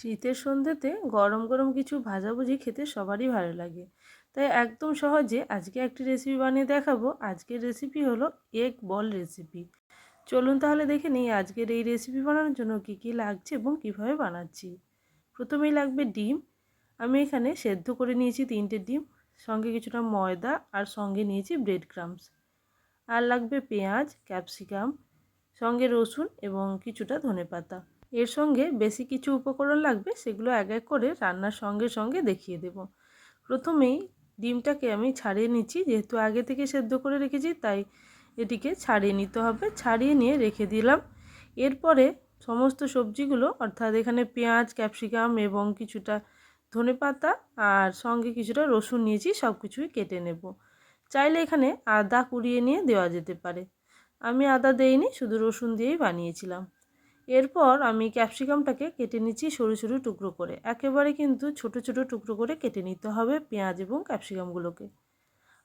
শীতের সন্ধ্যেতে গরম গরম কিছু ভাজাভুজি খেতে সবারই ভালো লাগে। তাই একদম সহজে আজকে একটি রেসিপি বানিয়ে দেখাবো। আজকের রেসিপি হলো এগ বল রেসিপি চলুন তাহলে দেখে নিই আজকের এই রেসিপি বানানোর জন্য কী কী লাগছে এবং কীভাবে বানাচ্ছি। প্রথমেই লাগবে ডিম। আমি এখানে সেদ্ধ করে নিয়েছি তিনটে ডিম, সঙ্গে কিছুটা ময়দা আর সঙ্গে নিয়েছি ব্রেড ক্রামস আর লাগবে পেঁয়াজ ক্যাপসিকাম সঙ্গে রসুন এবং কিছুটা ধনেপাতা। এর সঙ্গে বেশি কিছু উপকরণ লাগবে সেগুলো এক এক করে রান্নার সঙ্গে সঙ্গে দেখিয়ে দেব। প্রথমেই ডিমটাকে আমি ছাড়িয়ে নিচ্ছি, যেহেতু আগে থেকে সেদ্ধ করে রেখেছি, তাই এটিকে ছাড়িয়ে নিতে হবে। ছাড়িয়ে নিয়ে রেখে দিলাম। এরপরে সমস্ত সবজিগুলো, অর্থাৎ এখানে পেঁয়াজ, ক্যাপসিকাম এবং কিছুটা ধনে পাতা আর সঙ্গে কিছুটা রসুন নিয়েছি সব কিছুই কেটে নেব। চাইলে এখানে আদা কুড়িয়ে নিয়ে দেওয়া যেতে পারে। আমি আদা দেইনি, শুধু রসুন দিয়েই বানিয়েছিলাম। এরপর আমি ক্যাপসিকামটাকে কেটে নিচ্ছি সরু সরু টুকরো করে। একেবারে কিন্তু ছোট ছোট টুকরো করে কেটে নিতে হবে পেঁয়াজ এবং ক্যাপসিকামগুলোকে।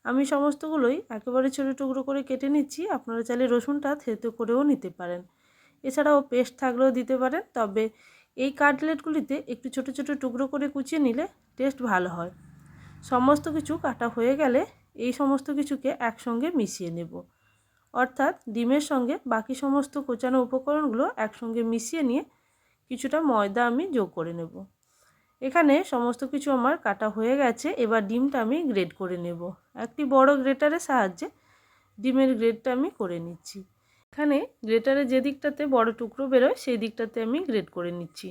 আমি সমস্তগুলোই একেবারে ছোটো টুকরো করে কেটে নিচ্ছি, আপনারা চাইলে রসুনটা থেতো করেও নিতে পারেন। এছাড়াও পেস্ট থাকলেও দিতে পারেন, তবে এই কাটলেটগুলিতে একটু ছোট ছোট টুকরো করে কুচিয়ে নিলে টেস্ট ভালো হয়। সমস্ত কিছু কাটা হয়ে গেলে এই সমস্ত কিছুকে একসঙ্গে মিশিয়ে নেব। অর্থাৎ ডিমের সঙ্গে বাকি সমস্ত কোচানো উপকরণগুলো একসঙ্গে মিশিয়ে নিয়ে কিছুটা ময়দা আমি যোগ করে নেব। এখানে সমস্ত কিছু আমার কাটা হয়ে গেছে, এবার ডিমটা আমি গ্রেড করে নেব। একটি বড় গ্রেটারের সাহায্যে ডিমের গ্রেডটা আমি করে নিচ্ছি। এখানে গ্রেটারে যে দিকটাতে বড় টুকরো বেরোয়, সেই দিকটাতে আমি গ্রেড করে নিচ্ছি।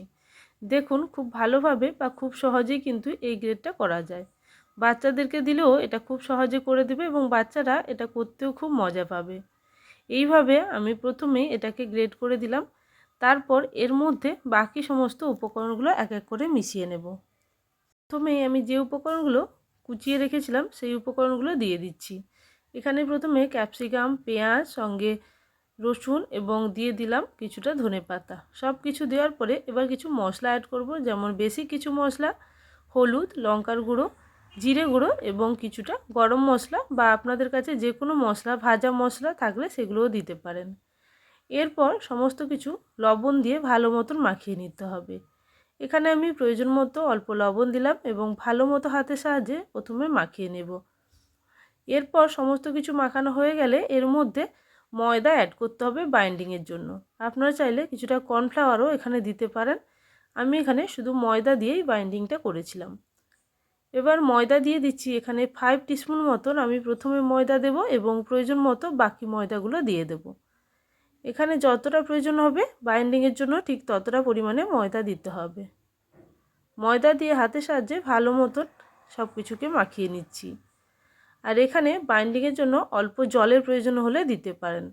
দেখুন, খুব ভালোভাবে বা খুব সহজেই কিন্তু এই গ্রেডটা করা যায়। বাচ্চাদেরকে দিলেও এটা খুব সহজে করে দেবে এবং বাচ্চারা এটা করতেও খুব মজা পাবে। এইভাবে আমি প্রথমে এটাকে গ্রেড করে দিলাম। তারপর এর মধ্যে বাকি সমস্ত উপকরণগুলো এক এক করে মিশিয়ে নেব। প্রথমেই আমি যে উপকরণগুলো কুচিয়ে রেখেছিলাম, সেই উপকরণগুলো দিয়ে দিচ্ছি। এখানে প্রথমে ক্যাপসিকাম, পেঁয়াজ, সঙ্গে রসুন এবং দিয়ে দিলাম কিছুটা ধনে পাতা। সব কিছু দেওয়ার পরে এবার কিছু মশলা অ্যাড করব, যেমন বেশি কিছু মশলা, হলুদ, লঙ্কার গুঁড়ো জিরে গুঁড়ো এবং কিছুটা গরম মশলা বা আপনাদের কাছে যে কোনো মশলা, ভাজা মশলা থাকলে সেগুলোও দিতে পারেন। এরপর সমস্ত কিছু লবণ দিয়ে ভালো মতন মাখিয়ে নিতে হবে। এখানে আমি প্রয়োজন মতো অল্প লবণ দিলাম এবং ভালো মতো হাতের সাহায্যে প্রথমে মাখিয়ে নেব। এরপর সমস্ত কিছু মাখানো হয়ে গেলে এর মধ্যে ময়দা অ্যাড করতে হবে বাইন্ডিংয়ের জন্য। আপনারা চাইলে কিছুটা কর্নফ্লাওয়ারও এখানে দিতে পারেন। আমি এখানে শুধু ময়দা দিয়েই বাইন্ডিংটা করেছিলাম। এবার ময়দা দিয়ে দিচ্ছি এখানে ফাইভ টিস্পুন মতন। আমি প্রথমে ময়দা দেব এবং প্রয়োজন মতো বাকি ময়দাগুলো দিয়ে দেব। এখানে যতটা প্রয়োজন হবে বাইন্ডিংয়ের জন্য ঠিক ততটা পরিমাণে ময়দা দিতে হবে। ময়দা দিয়ে হাতের সাহায্যে ভালো মতন সব কিছুকে মাখিয়ে নিচ্ছি। আর এখানে বাইন্ডিংয়ের জন্য অল্প জলের প্রয়োজন হলে দিতে পারেন।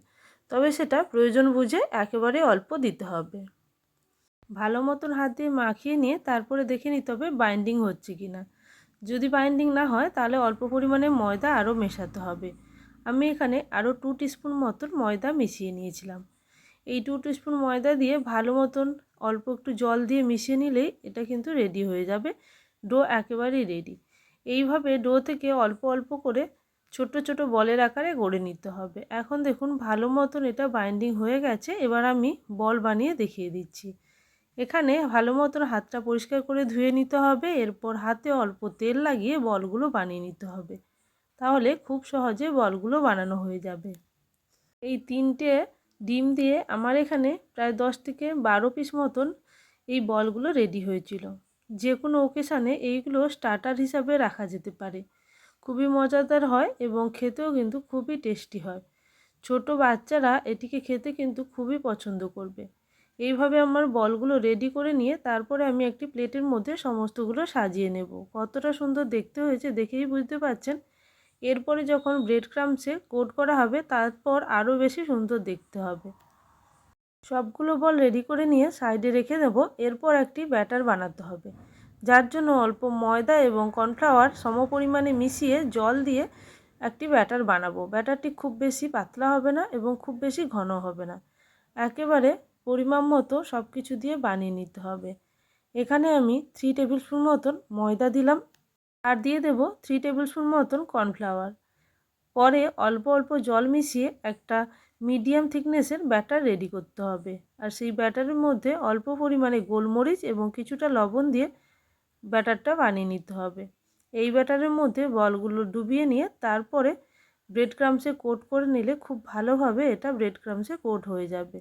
তবে সেটা প্রয়োজন বুঝে একেবারে অল্প দিতে হবে। ভালো মতন হাত দিয়ে মাখিয়ে নিয়ে তারপরে দেখে নিতে হবে বাইন্ডিং হচ্ছে কি না যদি বাইন্ডিং না হয়, তাহলে অল্প পরিমাণে ময়দা আরও মেশাতে হবে। আমি এখানে আরও টু টিস্পুন মতন ময়দা মিশিয়ে নিয়েছিলাম। এই টু টিস্পুন ময়দা দিয়ে ভালো মতন অল্প একটু জল দিয়ে মিশিয়ে নিলেই এটা কিন্তু রেডি হয়ে যাবে। ডো একেবারেই রেডি এইভাবে ডো থেকে অল্প অল্প করে ছোট ছোট বলের আকারে গড়ে নিতে হবে। এখন দেখুন ভালো মতন এটা বাইন্ডিং হয়ে গেছে। এবার আমি বল বানিয়ে দেখিয়ে দিচ্ছি। এখানে ভালো মতন হাতটা পরিষ্কার করে ধুয়ে নিতে হবে, এরপর হাতে অল্প তেল লাগিয়ে বলগুলো বানিয়ে নিতে হবে। তাহলে খুব সহজে বলগুলো বানানো হয়ে যাবে। এই তিনটে ডিম দিয়ে আমার এখানে প্রায় দশ থেকে বারো পিস মতন এই বলগুলো রেডি হয়েছিল। যে কোনো ওকেশানে এইগুলো স্টার্টার হিসাবে রাখা যেতে পারে। খুবই মজাদার হয় এবং খেতেও কিন্তু খুবই টেস্টি হয়। ছোট বাচ্চারা এটিকে খেতে কিন্তু খুবই পছন্দ করবে। এইভাবে আমার বলগুলো রেডি করে নিয়ে তারপরে আমি একটি প্লেটের মধ্যে সমস্তগুলো সাজিয়ে নেব। কতটা সুন্দর দেখতে হয়েছে দেখেই বুঝতে পারছেন? এরপরে যখন ব্রেড ক্রামসে কোট করা হবে, তারপর আরও বেশি সুন্দর দেখতে হবে। সবগুলো বল রেডি করে নিয়ে সাইডে রেখে দেব। এরপর একটি ব্যাটার বানাতে হবে, যার জন্য অল্প ময়দা এবং কর্নফ্লাওয়ার সমপরিমাণে মিশিয়ে জল দিয়ে একটি ব্যাটার বানাবো। ব্যাটারটি খুব বেশি পাতলা হবে না এবং খুব বেশি ঘন হবে না। একেবারে পরিমাণ মতো সব কিছু দিয়ে বানিয়ে নিতে হবে। এখানে আমি থ্রি টেবিল স্পুন মতন ময়দা দিলাম আর দিয়ে দেব থ্রি টেবিল স্পুন মতন কর্নফ্লাওয়ার পরে অল্প অল্প জল মিশিয়ে একটা মিডিয়াম থিকনেসের ব্যাটার রেডি করতে হবে। আর সেই ব্যাটারের মধ্যে অল্প পরিমাণে গোলমরিচ এবং কিছুটা লবণ দিয়ে ব্যাটারটা বানিয়ে নিতে হবে। এই ব্যাটারের মধ্যে বলগুলো ডুবিয়ে নিয়ে তারপরে ব্রেড ক্রামসে কোট করে নিলে খুব ভালোভাবে এটা ব্রেড ক্রামসে কোট হয়ে যাবে।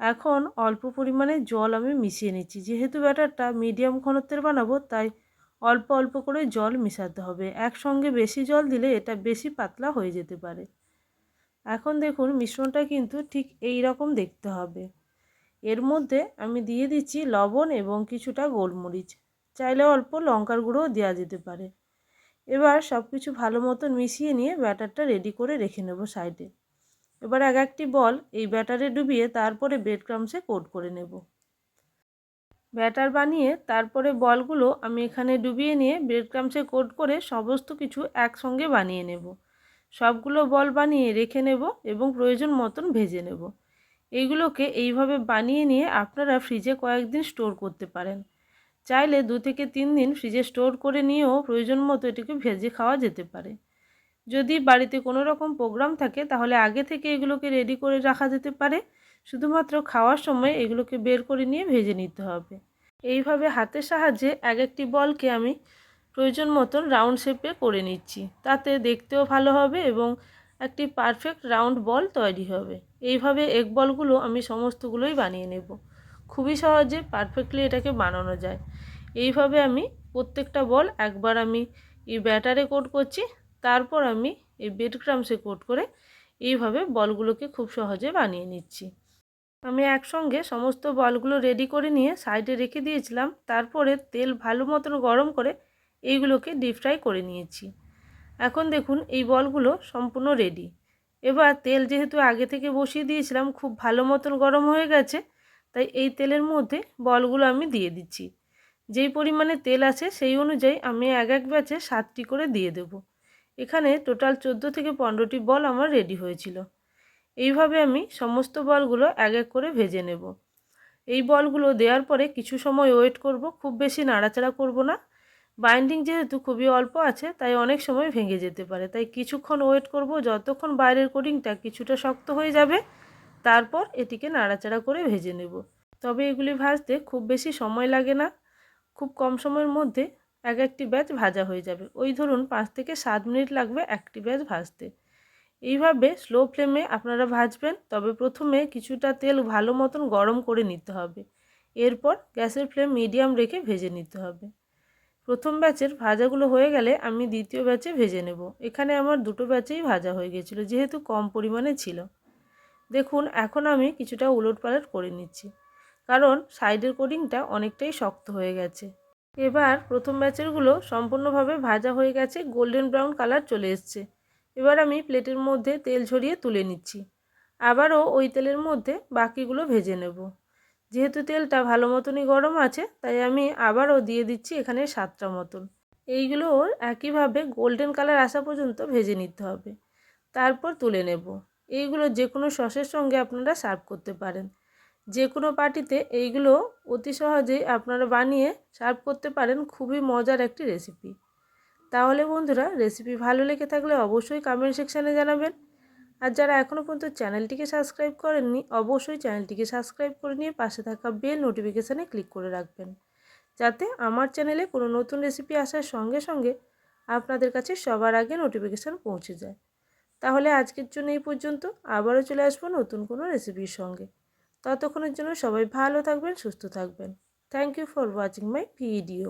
এখন অল্প পরিমাণে জল আমি মিশিয়ে নিচ্ছি। যেহেতু ব্যাটারটা মিডিয়াম ঘনত্বের বানাবো, তাই অল্প অল্প করে জল মিশাতে হবে। একসঙ্গে বেশি জল দিলে এটা বেশি পাতলা হয়ে যেতে পারে। এখন দেখুন, মিশ্রণটা কিন্তু ঠিক এই রকম দেখতে হবে। এর মধ্যে আমি দিয়ে দিচ্ছি লবণ এবং কিছুটা গোলমরিচ। চাইলে অল্প লঙ্কার গুঁড়োও দেওয়া যেতে পারে। এবার সব কিছু ভালো মতন মিশিয়ে নিয়ে ব্যাটারটা রেডি করে রেখে নেব সাইডে। এবার এক একটি বল এই ব্যাটারে ডুবিয়ে তারপরে ব্রেড ক্রামসে কোট করে নেব। ব্যাটার বানিয়ে তারপরে বলগুলো আমি এখানে ডুবিয়ে নিয়ে ব্রেড ক্রামসে কোট করে সমস্ত কিছু একসঙ্গে বানিয়ে নেব। সবগুলো বল বানিয়ে রেখে নেব এবং প্রয়োজন মতন ভেজে নেব। এইগুলোকে এইভাবে বানিয়ে নিয়ে আপনারা ফ্রিজে কয়েকদিন স্টোর করতে পারেন। চাইলে দু থেকে তিন দিন ফ্রিজে স্টোর করে নিয়েও প্রয়োজন মতো এটিকে ভেজে খাওয়া যেতে পারে। যদি বাড়িতে কোনো রকম প্রোগ্রাম থাকে, তাহলে আগে থেকে এগুলোকে রেডি করে রাখা যেতে পারে। শুধুমাত্র খাওয়ার সময় এগুলোকে বের করে নিয়ে ভেজে নিতে হবে। এইভাবে হাতের সাহায্যে এক একটি বলকে আমি প্রয়োজন মতন রাউন্ড শেপে করে নিচ্ছি। তাতে দেখতেও ভালো হবে এবং একটি পারফেক্ট রাউন্ড বল তৈরি হবে। এইভাবে এগ বলগুলো আমি সমস্তগুলোই বানিয়ে নেব। খুবই সহজে পারফেক্টলি এটাকে বানানো যায়। এইভাবে আমি প্রত্যেকটা বল একবার আমি এই ব্যাটারে কোট করছি। তারপর আমি এই বেড ক্রামসে কোট করে এইভাবে বলগুলোকে খুব সহজে বানিয়ে নিচ্ছি। আমি একসঙ্গে সমস্ত বলগুলো রেডি করে নিয়ে সাইডে রেখে দিয়েছিলাম, তারপরে তেল ভালো মতন গরম করে এইগুলোকে ডিপ ফ্রাই করে নিয়েছি। এখন দেখুন এই বলগুলো সম্পূর্ণ রেডি এবার তেল যেহেতু আগে থেকে বসিয়ে দিয়েছিলাম, খুব ভালো মতন গরম হয়ে গেছে, তাই এই তেলের মধ্যে বলগুলো আমি দিয়ে দিচ্ছি। যেই পরিমাণে তেল আছে সেই অনুযায়ী আমি এক এক ব্যাচে সাতটি করে দিয়ে দেব। এখানে টোটাল চোদ্দ থেকে পনেরোটি বল আমার রেডি হয়েছিল। এইভাবে আমি সমস্ত বলগুলো এক এক করে ভেজে নেব। এই বলগুলো দেওয়ার পরে কিছু সময় ওয়েট করব, খুব বেশি নাড়াচাড়া করব না। বাইন্ডিং যেহেতু খুবই অল্প আছে, তাই অনেক সময় ভেঙে যেতে পারে। তাই কিছুক্ষণ ওয়েট করব, যতক্ষণ বাইরের কোটিংটা কিছুটা শক্ত হয়ে যাবে, তারপর এটিকে নাড়াচাড়া করে ভেজে নেব। তবে এগুলি ভাজতে খুব বেশি সময় লাগে না। খুব কম সময়ের মধ্যে এক একটি ব্যাচ ভাজা হয়ে যাবে। ওই ধরুন পাঁচ থেকে সাত মিনিট লাগবে একটি ব্যাচ ভাজতে। এইভাবে স্লো ফ্লেমে আপনারা ভাজবেন, তবে প্রথমে কিছুটা তেল ভালো মতন গরম করে নিতে হবে। এরপর গ্যাসের ফ্লেম মিডিয়াম রেখে ভেজে নিতে হবে। প্রথম ব্যাচের ভাজাগুলো হয়ে গেলে আমি দ্বিতীয় ব্যাচে ভেজে নেব। এখানে আমার দুটো ব্যাচেই ভাজা হয়ে গেছিল, যেহেতু কম পরিমাণে ছিল। দেখুন, এখন আমি কিছুটা উলট পালট করে নিচ্ছি। কারণ সাইডের কোডিংটা অনেকটাই শক্ত হয়ে গেছে। এবার প্রথম ব্যাচেরগুলো সম্পূর্ণভাবে ভাজা হয়ে গেছে গোল্ডেন ব্রাউন কালার চলে এসছে। এবার আমি প্লেটের মধ্যে তেল ঝরিয়ে তুলে নিচ্ছি। আবারও ওই তেলের মধ্যে বাকিগুলো ভেজে নেব। যেহেতু তেলটা ভালো মতনই গরম আছে, তাই আমি আবারও দিয়ে দিচ্ছি এখানে সাতটা মতন। এইগুলো একইভাবে গোল্ডেন কালার আসা পর্যন্ত ভেজে নিতে হবে। তারপর তুলে নেব। এইগুলো যে কোনো সসের সঙ্গে আপনারা সার্ভ করতে পারেন। যে কোনো পার্টিতে এইগুলো অতি সহজেই আপনারা বানিয়ে সার্ভ করতে পারেন, খুবই মজার একটি রেসিপি তাহলে বন্ধুরা রেসিপি ভালো লেগে থাকলে অবশ্যই কমেন্ট সেকশানে জানাবেন। আর যারা এখনও পর্যন্ত চ্যানেলটিকে সাবস্ক্রাইব করেননি, অবশ্যই চ্যানেলটিকে সাবস্ক্রাইব করে নিয়ে পাশে থাকা বেল নোটিফিকেশানে ক্লিক করে রাখবেন। যাতে আমার চ্যানেলে কোনো নতুন রেসিপি আসার সঙ্গে সঙ্গে আপনাদের কাছে সবার আগে নোটিফিকেশান পৌঁছে যায়। তাহলে আজকের জন্য এই পর্যন্ত। আবারও চলে আসব নতুন কোনো রেসিপির সঙ্গে। ততক্ষণের জন্য সবাই ভালো থাকবেন সুস্থ থাকবেন। Thank you for watching my video